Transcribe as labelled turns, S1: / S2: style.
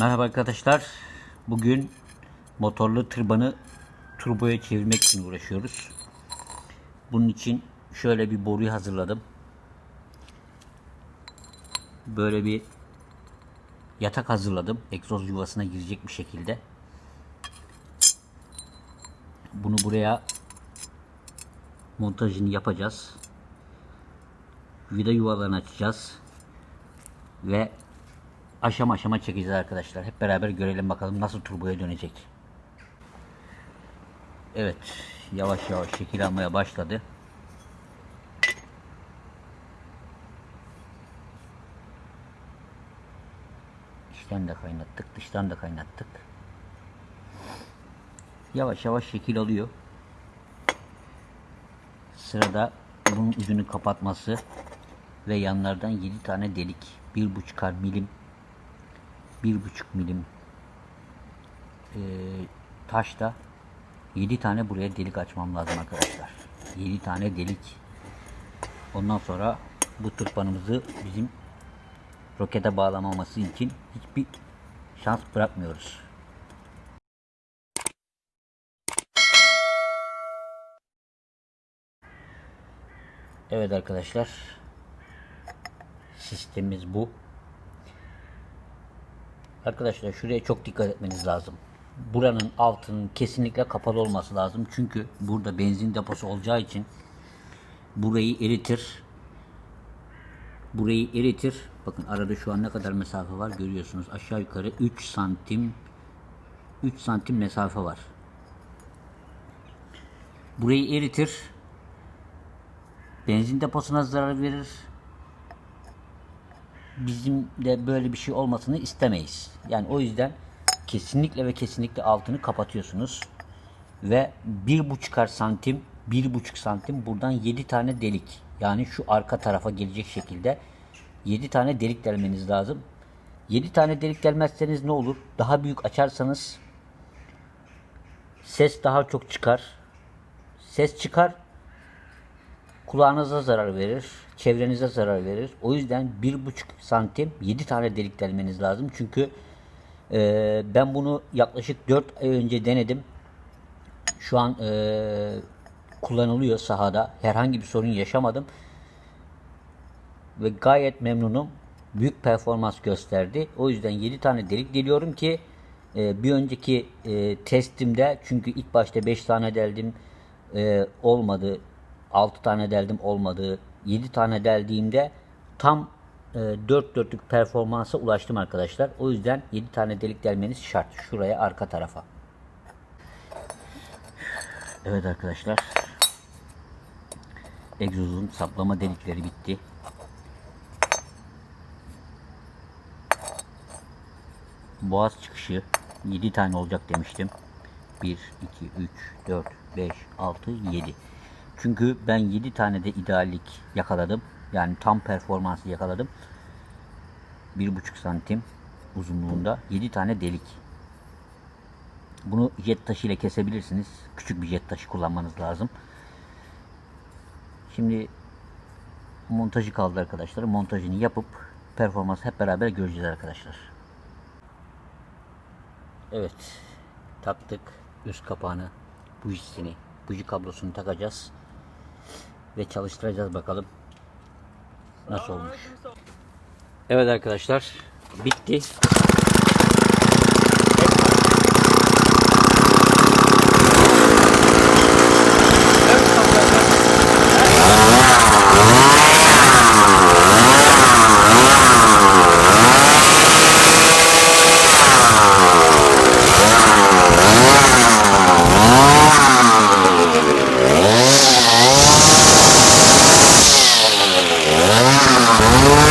S1: arkadaşlar. Bugün motorlu tırbanı turboya çevirmek için uğraşıyoruz. Bunun için şöyle bir boruyu hazırladım. Böyle bir yatak hazırladım. Egzoz yuvasına girecek bir şekilde. Bunu buraya montajını yapacağız. Vida yuvalarını açacağız. Ve aşama aşama çekeceğiz arkadaşlar. Hep beraber görelim bakalım nasıl turboya dönecek. Evet. Yavaş yavaş şekil almaya başladı. İçten de kaynattık. Dıştan da kaynattık. Yavaş yavaş şekil alıyor. Sırada bunun ucunu kapatması ve yanlardan 7 tane delik. 1,5 milim 1,5 milim e, taşta 7 tane buraya delik açmam lazım arkadaşlar. 7 tane delik. Ondan sonra bu tırpanımızı bizim rokete bağlamaması için hiçbir şans bırakmıyoruz. Evet arkadaşlar. Sistemimiz bu. Arkadaşlar şuraya çok dikkat etmeniz lazım. Buranın altının kesinlikle kapalı olması lazım. Çünkü burada benzin deposu olacağı için burayı eritir. Burayı eritir. Bakın arada şu an ne kadar mesafe var görüyorsunuz. Aşağı yukarı 3 santim 3 santim mesafe var. Burayı eritir. Benzin deposuna zarar verir. Bizim de böyle bir şey olmasını istemeyiz. Yani o yüzden kesinlikle ve kesinlikle altını kapatıyorsunuz. Ve bir buçukar santim, bir buçuk santim buradan yedi tane delik. Yani şu arka tarafa gelecek şekilde yedi tane delik delmeniz lazım. Yedi tane delik delmezseniz ne olur? Daha büyük açarsanız ses daha çok çıkar. Ses çıkar kulağınıza zarar verir, çevrenize zarar verir. O yüzden bir buçuk santim 7 tane delik delmeniz lazım. Çünkü e, ben bunu yaklaşık 4 ay önce denedim. Şu an e, kullanılıyor sahada. Herhangi bir sorun yaşamadım. Ve gayet memnunum. Büyük performans gösterdi. O yüzden 7 tane delik deliyorum ki e, bir önceki e, testimde çünkü ilk başta 5 tane deldim e, olmadı 6 tane deldim olmadı. 7 tane deldiğimde tam e, 4 dörtlük performansa ulaştım arkadaşlar. O yüzden 7 tane delik delmeniz şart. Şuraya arka tarafa. Evet arkadaşlar. Egzozun saplama delikleri bitti. Boğaz çıkışı 7 tane olacak demiştim. 1, 2, 3, 4, 5, 6, 7. Çünkü ben 7 tane de ideallik yakaladım. Yani tam performansı yakaladım. 1,5 santim uzunluğunda 7 tane delik. Bunu jet taşı ile kesebilirsiniz. Küçük bir jet taşı kullanmanız lazım. Şimdi montajı kaldı arkadaşlar. Montajını yapıp performansı hep beraber göreceğiz arkadaşlar. Evet. Taktık üst kapağını, bujisini, buji kablosunu takacağız ve çalıştıracağız bakalım nasıl olmuş. Evet arkadaşlar bitti. Oh.